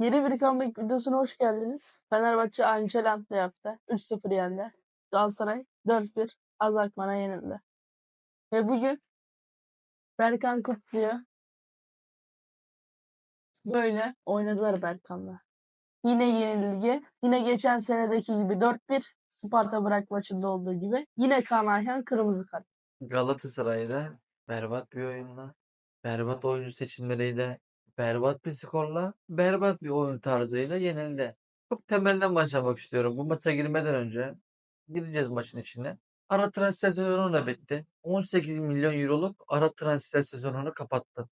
Yeni bir comeback videosuna hoş geldiniz. Fenerbahçe Ancelant'la yaptı. 3-0 yendi. Galatasaray 4-1 Azakman'a yenildi. Ve bugün Berkan kutluyor. Böyle oynadılar Berkan'la. Yine yenilgi. Yine geçen senedeki gibi 4-1 Sparta Bırak maçında olduğu gibi. Yine Kaan Ayhan kırmızı kart. Galatasaray'da berbat bir oyunla, berbat oyuncu seçimleriyle, berbat bir skorla, berbat bir oyun tarzıyla yenildi. Çok temelden başlamak istiyorum. Bu maça girmeden önce gireceğiz maçın içine. Ara transfer sezonu da bitti. 18 milyon euroluk ara transfer sezonunu kapattı.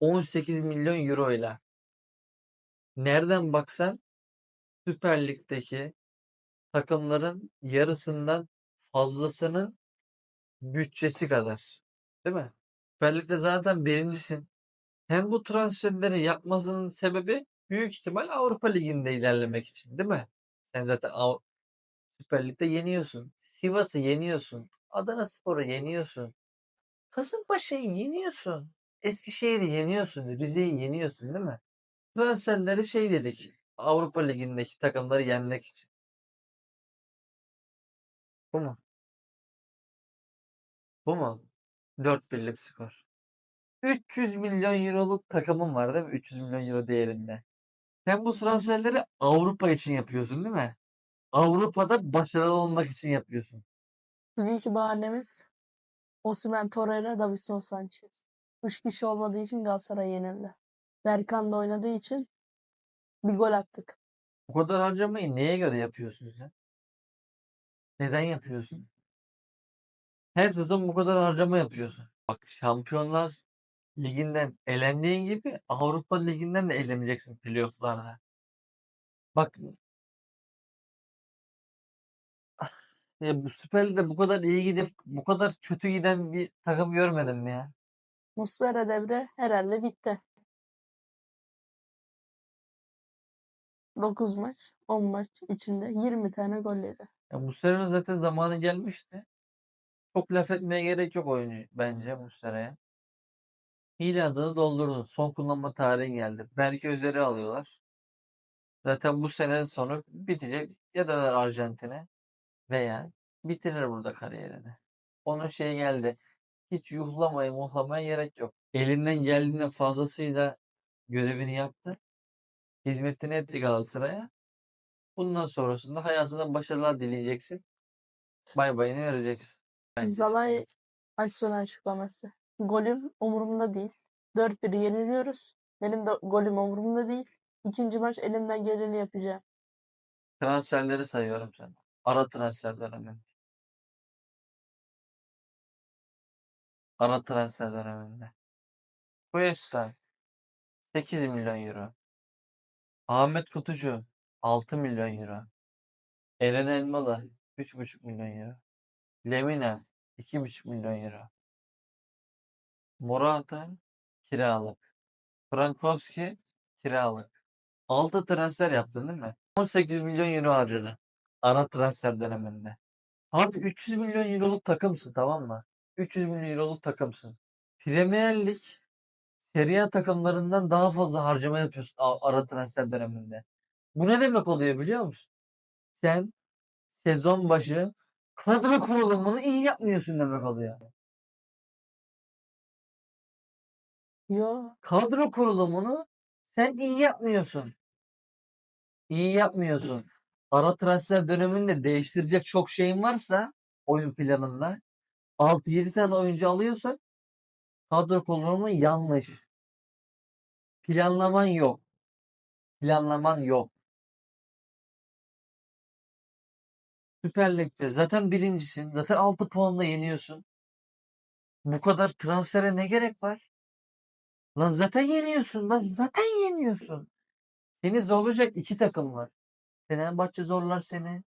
18 milyon euro ile. Nereden baksan Süper Lig'deki takımların yarısından fazlasının bütçesi kadar. Değil mi? Süper Lig'de zaten birincisin. Hem bu transferleri yapmasının sebebi büyük ihtimal Avrupa Ligi'nde ilerlemek için değil mi? Sen zaten Av- Süper Lig'de yeniyorsun. Sivas'ı yeniyorsun. Adanaspor'u yeniyorsun. Kasımpaşa'yı yeniyorsun. Eskişehir'i yeniyorsun. Rize'yi yeniyorsun değil mi? Transferleri şey dedik. Avrupa Ligi'ndeki takımları yenmek için. Bu mu? Bu mu? 4 birlik skor. 300 milyon euroluk takımın var değil mi? 300 milyon euro değerinde. Sen bu transferleri Avrupa için yapıyorsun değil mi? Avrupa'da başarılı olmak için yapıyorsun. Bugünkü bahanemiz Osimhen, Torreira, Davinson Sanchez. 3 kişi olmadığı için Galatasaray yenildi. Berkan da oynadığı için bir gol attık. Bu kadar harcamayı neye göre yapıyorsun sen? Neden yapıyorsun? Her sezon bu kadar harcama yapıyorsun. Bak Şampiyonlar Ligi'nden elendiğin gibi Avrupa Ligi'nden de eleneceksin playoff'larda. Bak ya bu Süper Lig'de bu kadar iyi gidip bu kadar kötü giden bir takım görmedim ya. Muslera devre herhalde bitti. 9 maç, 10 maç içinde 20 tane gol yedi. Ya Muslera'nın zaten zamanı gelmişti. Çok laf etmeye gerek yok oyuncu bence Muslera'ya. Miladını doldurdu. Son kullanma tarihi geldi. Belki üzeri alıyorlar. Zaten bu sene sonu bitecek. Ya döner Arjantin'e veya bitirir burada kariyerini. Onun şeyi geldi. Hiç yuhlamaya muhlamaya gerek yok. Elinden geldiğinde fazlasıyla görevini yaptı. Hizmetini etti Galatasaray'a. Bundan sonrasında hayatında başarılar dileyeceksin. Bay bayını vereceksin. Bence. Zalay maç sonu açıklaması. Golüm umurumda değil. 4-1 yeniliyoruz. Benim de golüm umurumda değil. İkinci maç elimden geleni yapacağım. Transferleri sayıyorum sana. Ara transfer döneminde. Ara transfer döneminde. Cuesta 8 milyon euro. Ahmet Kutucu 6 milyon euro. Eren Elmalı 3,5 milyon euro. Lemina 2,5 milyon euro. Morata kiralık. Frankowski kiralık. 6 transfer yaptın değil mi? 18 milyon euro harcadın. Ara transfer döneminde. Abi 300 milyon euroluk takımsın tamam mı? 300 milyon euroluk takımsın. Premier Lig Serie A takımlarından daha fazla harcama yapıyorsun ara transfer döneminde. Bu ne demek oluyor biliyor musun? Sen sezon başı kadro kurulumunu iyi yapmıyorsun demek oluyor. Yo, Kadro kurulumunu sen iyi yapmıyorsun. İyi yapmıyorsun. Ara transfer döneminde değiştirecek çok şeyin varsa oyun planında 6-7 tane oyuncu alıyorsan kadro kurulumu yanlış. Planlaman yok. Planlaman yok. Süper Lig'de zaten birincisin. Zaten 6 puanla yeniyorsun. Bu kadar transfere ne gerek var? Lan zaten yeniyorsun. Lan zaten yeniyorsun. Seni zorlayacak iki takım var. Fenerbahçe zorlar seni.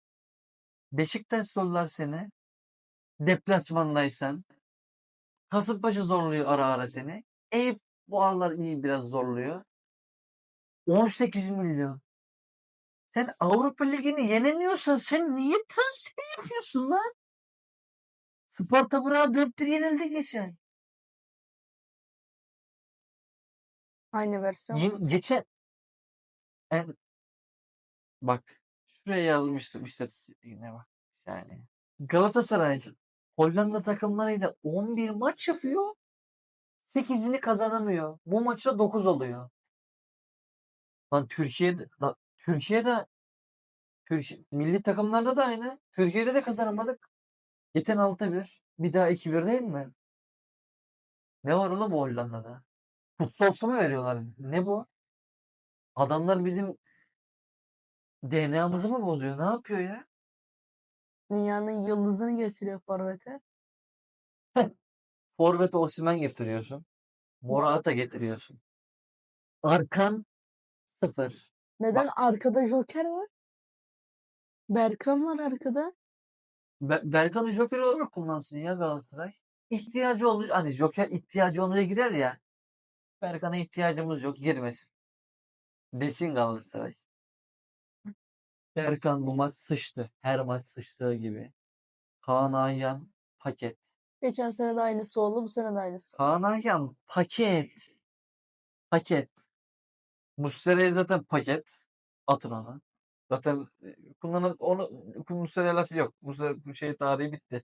Beşiktaş zorlar seni. Deplasmandaysan. Kasımpaşa zorluyor ara ara seni. Eyüp bu aralar iyi biraz zorluyor. 18 milyon. Sen Avrupa Ligi'ni yenemiyorsan sen niye transfer yapıyorsun lan? Sparta Braga 4-1 yenildi geçen. Aynı versiyon. Yen- geçen en bak şuraya yazmıştım istatistiğine bak. Bir saniye. Galatasaray Hollanda takımlarıyla 11 maç yapıyor. 8'ini kazanamıyor. Bu maçta 9 oluyor. Lan Türkiye'de lan Türkiye'de Türkiye, milli takımlarda da aynı. Türkiye'de de kazanamadık. Geçen 6-1. Bir daha 2-1 değil mi? Ne var oğlum bu Hollanda'da? Futsal mu veriyorlar? Ne bu? Adamlar bizim DNA'mızı mı bozuyor? Ne yapıyor ya? Dünyanın yıldızını getiriyor forvete. Forvet'e Osimhen getiriyorsun. Morata getiriyorsun. Arkan sıfır. Neden arkada Joker var? Berkan var arkada. Be- Berkan'ı Joker olarak kullansın ya Galatasaray. İhtiyacı olur. Hani Joker ihtiyacı olunca girer ya. Berkan'a ihtiyacımız yok. Girmesin. Desin Galatasaray. Berkan bu maç sıçtı. Her maç sıçtığı gibi. Kaan Ayhan paket. Geçen sene de aynısı oldu. Bu sene de aynısı. Kaan Ayhan paket. Paket. Muslera'ya zaten paket. Atın ona. Zaten e, kullanıp onu Muslera'ya lafı yok. Muslera bu şey tarihi bitti.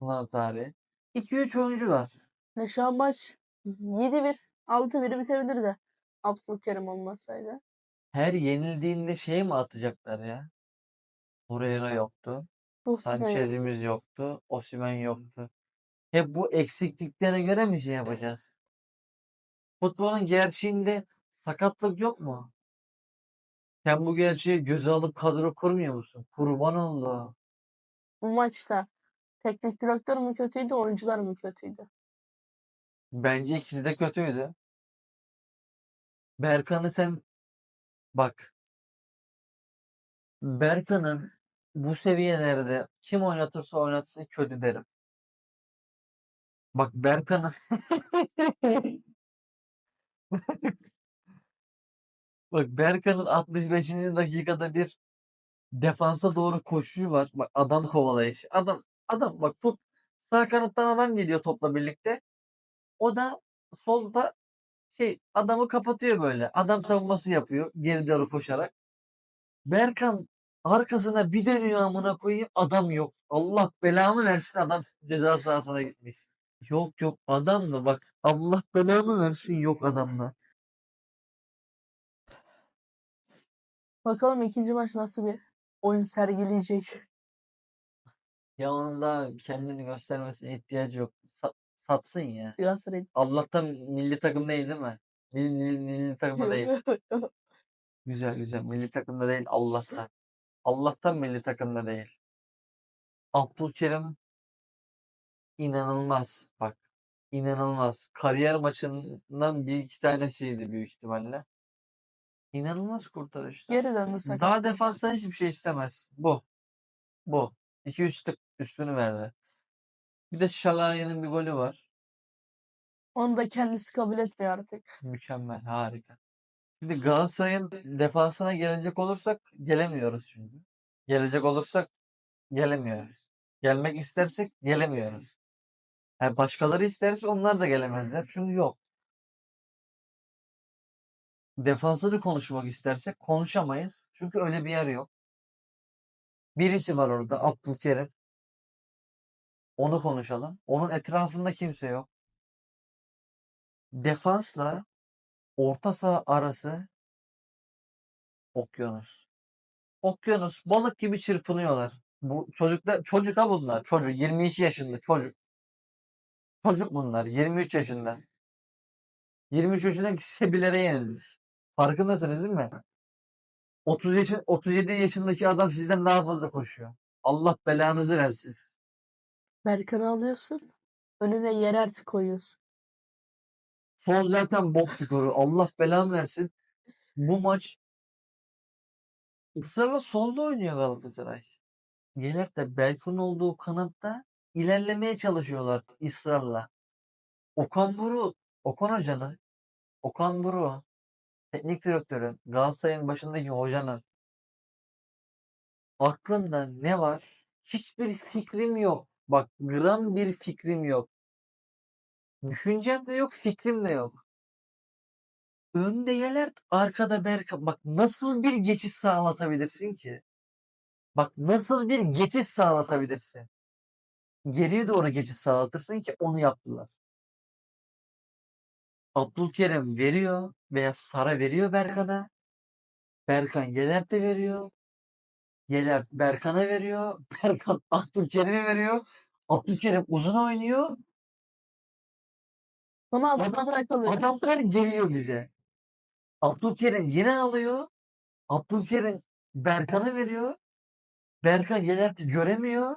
Kullanım tarihi. 2-3 oyuncu var. Ne şu an maç 7-1, 6-1 bitebilirdi. Abdülkerim olmasaydı. Her yenildiğinde şey mi atacaklar ya? Torreira yoktu. Osimhen. Sanchez'imiz yoktu. Osimhen yoktu. Hep bu eksikliklere göre mi şey yapacağız? Futbolun gerçeğinde sakatlık yok mu? Sen bu gerçeği göze alıp kadro kurmuyor musun? Kurban oldu. Bu maçta teknik direktör mü kötüydü, oyuncular mı kötüydü? Bence ikisi de kötüydü. Berkan'ı sen bak. Berkan'ın bu seviyelerde kim oynatırsa oynatsın kötü derim. Bak Berkan'ın Bak Berkan'ın 65. dakikada bir defansa doğru koşuyu var. Bak adam kovalayışı. Adam adam bak tut sağ kanattan adam geliyor topla birlikte. O da solda şey adamı kapatıyor böyle. Adam savunması yapıyor geri doğru koşarak. Berkan arkasına bir dönüyor amına koyayım adam yok. Allah belamı versin adam ceza sahasına gitmiş. Yok yok adam mı bak Allah belamı versin yok adamla. Bakalım ikinci maç nasıl bir oyun sergileyecek. Ya onun da kendini göstermesine ihtiyacı yok. Sa- satsın ya. Galatasaray. Allah'tan milli takım değil değil mi? Milli, milli, milli takımda değil. Güzel güzel. Milli takımda değil Allah'tan. Allah'tan milli takımda değil. Abdülkerim inanılmaz. Bak inanılmaz. Kariyer maçından bir iki tanesiydi büyük ihtimalle. İnanılmaz kurtarışlar. Geri döndü sakat. Daha defanstan hiçbir şey istemez. Bu. Bu. 2-3 tık üstünü verdi. Bir de Şalaye'nin bir golü var. Onu da kendisi kabul etmiyor artık. Mükemmel, harika. Şimdi Galatasaray'ın defansına gelecek olursak gelemiyoruz çünkü. Gelecek olursak gelemiyoruz. Gelmek istersek gelemiyoruz. Yani başkaları isterse onlar da gelemezler. Çünkü yok. Defansını konuşmak istersek konuşamayız. Çünkü öyle bir yer yok. Birisi var orada Abdülkerim. Onu konuşalım. Onun etrafında kimse yok. Defansla orta saha arası okyanus. Okyanus balık gibi çırpınıyorlar. Bu çocuklar çocuk ha bunlar. Çocuk 22 yaşında çocuk. Çocuk bunlar 23 yaşında. 23 yaşındaki Sebilere yenilmiş. Farkındasınız değil mi? 30 yaşın 37 yaşındaki adam sizden daha fazla koşuyor. Allah belanızı versin. Berkan'ı alıyorsun. Önüne yer artık koyuyorsun. Son zaten bok çukuru. Allah belanı versin. Bu maç ısrarla solda oynuyor Galatasaray. Gelir de Belkın olduğu kanatta ilerlemeye çalışıyorlar ısrarla. Okan Buru, Okan Hoca'nın, Okan Buru, teknik direktörün, Galatasaray'ın başındaki hocanın aklında ne var? Hiçbir fikrim yok. Bak gram bir fikrim yok. Düşüncem de yok, fikrim de yok. Önde Yelert, arkada Berkan. Bak nasıl bir geçiş sağlatabilirsin ki? Bak nasıl bir geçiş sağlatabilirsin? Geriye doğru geçiş sağlatırsın ki onu yaptılar. Abdülkerim veriyor veya Sara veriyor Berkan'a. Berkan Yelert'e veriyor. Yelert Berkan'a veriyor. Berkan Abdülkerim'e veriyor. Abdülkerim uzun oynuyor. Sonra Adam- atmadan kalıyor. Adamlar geliyor bize. Abdülkerim yine alıyor. Abdülkerim Berkan'a veriyor. Berkan Yelert'i göremiyor.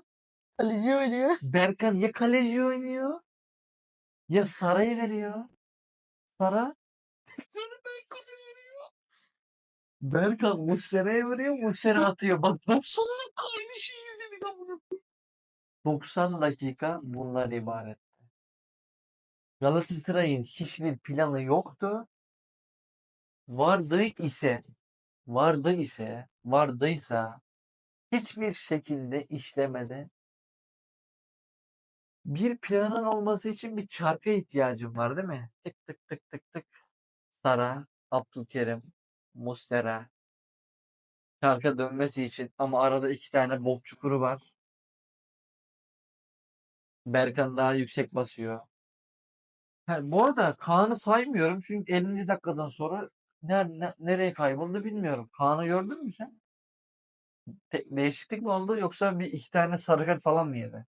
Kaleci oynuyor. Berkan ya kaleci oynuyor ya Sara'yı veriyor. Sara. Berkan Muslera'ya veriyor. Muslera atıyor. Bak 90 dakika aynı şeyi izledik amına koyayım. 90 dakika bundan ibaret. Galatasaray'ın hiçbir planı yoktu. Vardı ise vardı ise vardıysa hiçbir şekilde işlemedi. Bir planın olması için bir çarka ihtiyacım var değil mi? Tık tık tık tık tık. Sara, Abdülkerim, Muslera. Çarka dönmesi için ama arada iki tane bok çukuru var. Berkan daha yüksek basıyor. Ha, bu arada Kaan'ı saymıyorum çünkü 50. dakikadan sonra ner- ne- nereye kayboldu bilmiyorum. Kaan'ı gördün mü sen? Te- değişiklik mi oldu yoksa bir iki tane sarı kart falan mı yedi?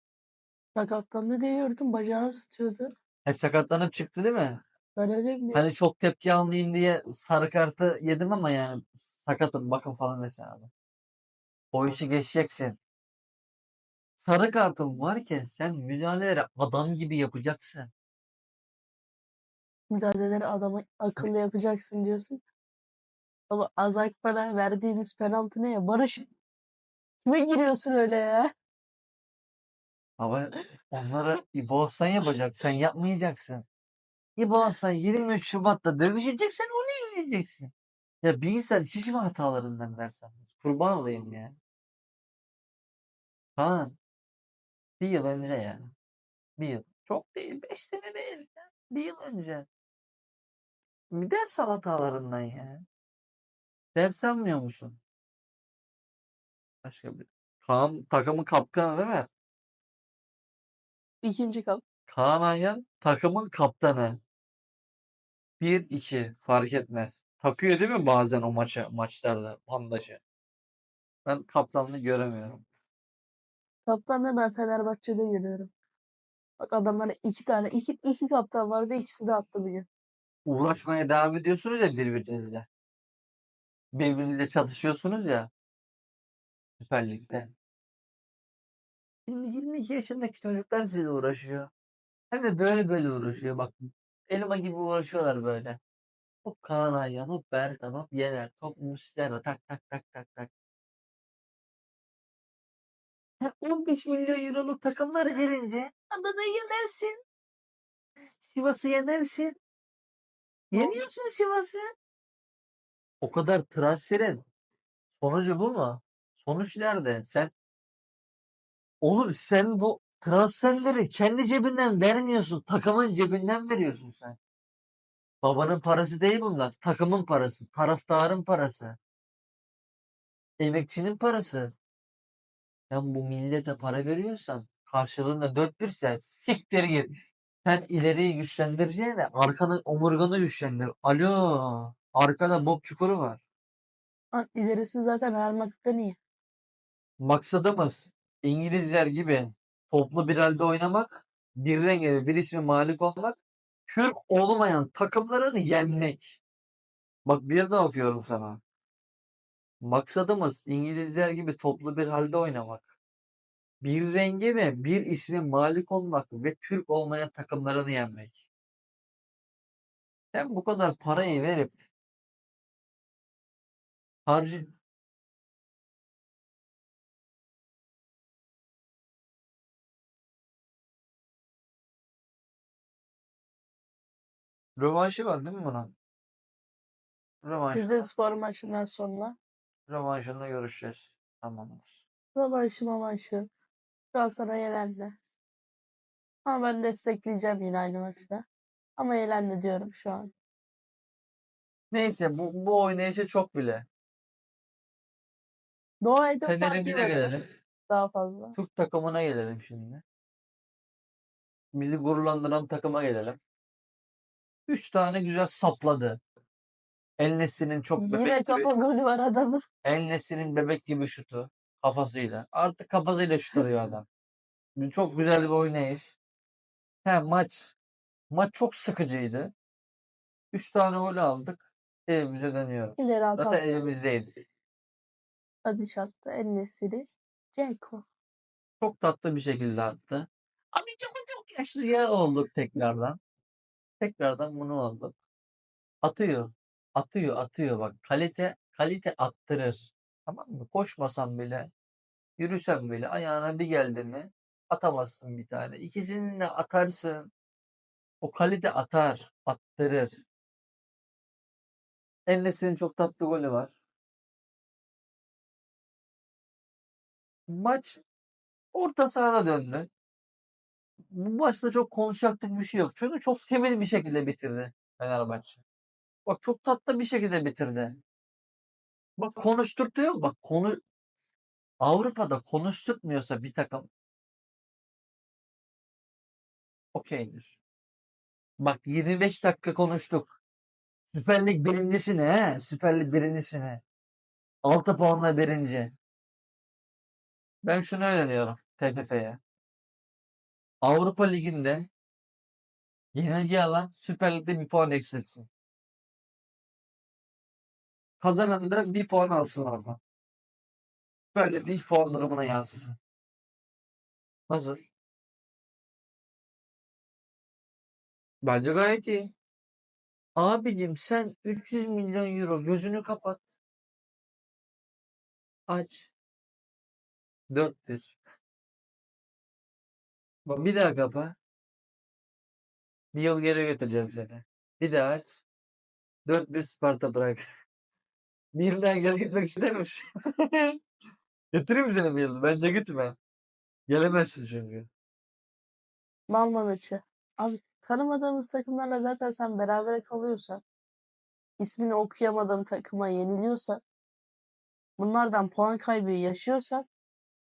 Sakatlandı diye gördüm. Bacağını tutuyordu. He, sakatlanıp çıktı değil mi? Ben öyle biliyorum. Hani çok tepki almayayım diye sarı kartı yedim ama yani sakatım bakın falan mesela abi. O işi geçeceksin. Sarı kartın varken sen müdahaleleri adam gibi yapacaksın. Müdahaleleri adamı akıllı yapacaksın diyorsun. Ama Azak para verdiğimiz penaltı ne ya? Barış. Kime giriyorsun öyle ya? Ama onları İbo Hasan yapacak. Sen yapmayacaksın. İbo Hasan 23 Şubat'ta dövüşecek sen onu izleyeceksin. Ya bir insan hiç mi hatalarından ders almaz? Kurban olayım ya. Kaan. Bir yıl önce ya. Bir yıl. Çok değil. Beş sene değil. Ya. Bir yıl önce. Bir ders al hatalarından ya. Ders almıyor musun? Başka bir. Kaan takımın kaptanı değil mi? İkinci kap. Kaan Ayhan takımın kaptanı. 1-2 fark etmez. Takıyor değil mi bazen o maça maçlarda bandajı? Ben kaptanlığı göremiyorum. Kaptan da ben Fenerbahçe'de görüyorum. Bak adamlara iki tane, iki, iki kaptan vardı. ikisi de attı bugün. Uğraşmaya devam ediyorsunuz ya birbirinizle. Birbirinizle çatışıyorsunuz ya. Süper Lig'de. Şimdi 22 yaşındaki çocuklar sizinle uğraşıyor. Hem de böyle böyle uğraşıyor. Bak elma gibi uğraşıyorlar böyle. Hop Kaan Ayhan, hop Berkan, hop Yener, top Muslera, tak tak tak tak tak. Ha, 15 milyon euroluk takımlar gelince Adana'yı yenersin. Sivas'ı yenersin. Yeniyorsun Sivas'ı. O kadar transferin sonucu bu mu? Sonuç nerede? Sen Oğlum sen bu transferleri kendi cebinden vermiyorsun. Takımın cebinden veriyorsun sen. Babanın parası değil bunlar. Takımın parası. Taraftarın parası. Emekçinin parası. Sen bu millete para veriyorsan karşılığında dört bir sen siktir git. Sen ileriyi güçlendireceğine arkanı omurganı güçlendir. Alo. Arkada bok çukuru var. Ha, ilerisi zaten Real Madrid'den iyi. Maksadımız İngilizler gibi toplu bir halde oynamak, bir renge bir ismi malik olmak, kür olmayan takımların yenmek. Bak bir daha okuyorum sana. Maksadımız İngilizler gibi toplu bir halde oynamak. Bir renge ve bir ismi malik olmak ve Türk olmayan takımlarını yenmek. Sen bu kadar parayı verip harcı Rövanşı var değil mi bunun? Rövanş. Rize Spor maçından sonra. Rövanşında görüşeceğiz. Tamamdır. Rövanşı mamaşı. Galatasaray elendi. Ama ben destekleyeceğim yine aynı maçta. Ama elendi diyorum şu an. Neyse bu, bu oynayışa çok bile. Doğu Aydın fark Fener'imize gelelim. daha fazla. Türk takımına gelelim şimdi. Bizi gururlandıran takıma gelelim. Üç tane güzel sapladı. El Nesli'nin çok Yine bebek gibi, kafa golü var adamın. El Nesli'nin bebek gibi şutu kafasıyla. Artık kafasıyla şut arıyor adam. Çok güzel bir oynayış. He, maç. Maç çok sıkıcıydı. Üç tane gol aldık. Evimize dönüyoruz. İleri Zaten atak. evimizdeydik. Hadi çattı. En nesili. Ceko. Çok tatlı bir şekilde attı. Abi çok çok yaşlı ya olduk tekrardan. Tekrardan bunu olduk. Atıyor. Atıyor, atıyor bak. Kalite, kalite attırır. Tamam mı? Koşmasan bile, yürüsen bile ayağına bir geldi mi atamazsın bir tane. İkisini de atarsın. O kalite atar, attırır. Enes'in çok tatlı golü var. Maç orta sahada döndü. Bu maçta çok konuşacaktık bir şey yok. Çünkü çok temiz bir şekilde bitirdi Fenerbahçe. Bak çok tatlı bir şekilde bitirdi. Bak konuşturtuyor? Bak konu Avrupa'da konuşturtmuyorsa bir takım okeydir. Bak 25 dakika konuştuk. Süper Lig birincisine he. Süper Lig birincisine. 6 puanla birinci. Ben şunu öğreniyorum TFF'ye. Avrupa Ligi'nde yenilgi alan Süper Lig'de bir puan eksilsin. Kazanan da bir puan alsın orada. Böyle bir puan durumuna yansısın. Nasıl? Bence gayet iyi. Abicim sen 300 milyon euro gözünü kapat. Aç. 4-1. Bir daha kapa. Bir yıl geri götüreceğim seni. Bir daha aç. 4-1 Sparta bırak. Bir yıl daha geri gitmek ister misin? Götüreyim mi seni bir yıl? Bence gitme. Gelemezsin çünkü. Malma maçı. Abi tanımadığımız takımlarla zaten sen beraber kalıyorsan ismini okuyamadığım takıma yeniliyorsan bunlardan puan kaybı yaşıyorsan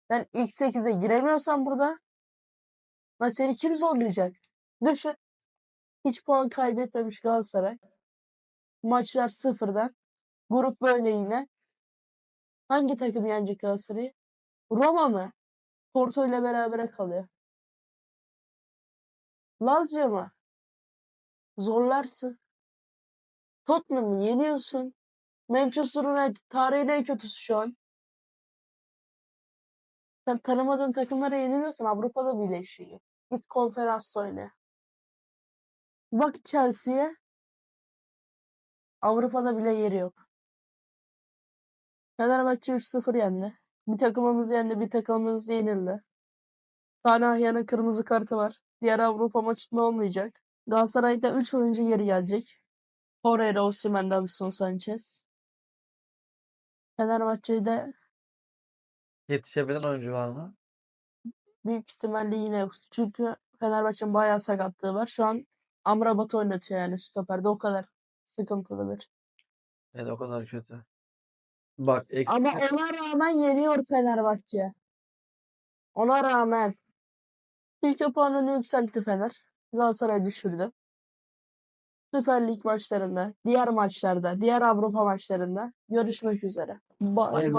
sen ilk 8'e giremiyorsan burada lan seni kim zorlayacak? Düşün. Hiç puan kaybetmemiş Galatasaray. Maçlar sıfırdan. Grup böyle yine. Hangi takım yenecek Galatasaray'ı? Roma mı? Porto ile berabere kalıyor. Lazio mu? Zorlarsın. Tottenham'ı yeniyorsun. Manchester United tarihin en kötüsü şu an. Sen tanımadığın takımlara yeniliyorsan Avrupa'da bile işi. Git konferans oyna. Bak Chelsea'ye. Avrupa'da bile yeri yok. Fenerbahçe 3-0 yendi. Bir takımımız yendi, bir takımımız yenildi. Kanahya'nın kırmızı kartı var. Diğer Avrupa maçında olmayacak. Galatasaray'da 3 oyuncu geri gelecek. Torreira, Osimhen, Davinson Sanchez. Fenerbahçe'de Yetişebilen oyuncu var mı? Büyük ihtimalle yine yok. Çünkü Fenerbahçe'nin bayağı sakatlığı var. Şu an Amrabat oynatıyor yani stoperde. O kadar sıkıntılı bir. Yani o kadar kötü. Bak eksik Ama ona rağmen yeniyor Fenerbahçe. Ona rağmen. İlk puanını yükseltti Fener. Galatasaray düşürdü. Süper Lig maçlarında, diğer maçlarda, diğer Avrupa maçlarında görüşmek üzere. Bay bay.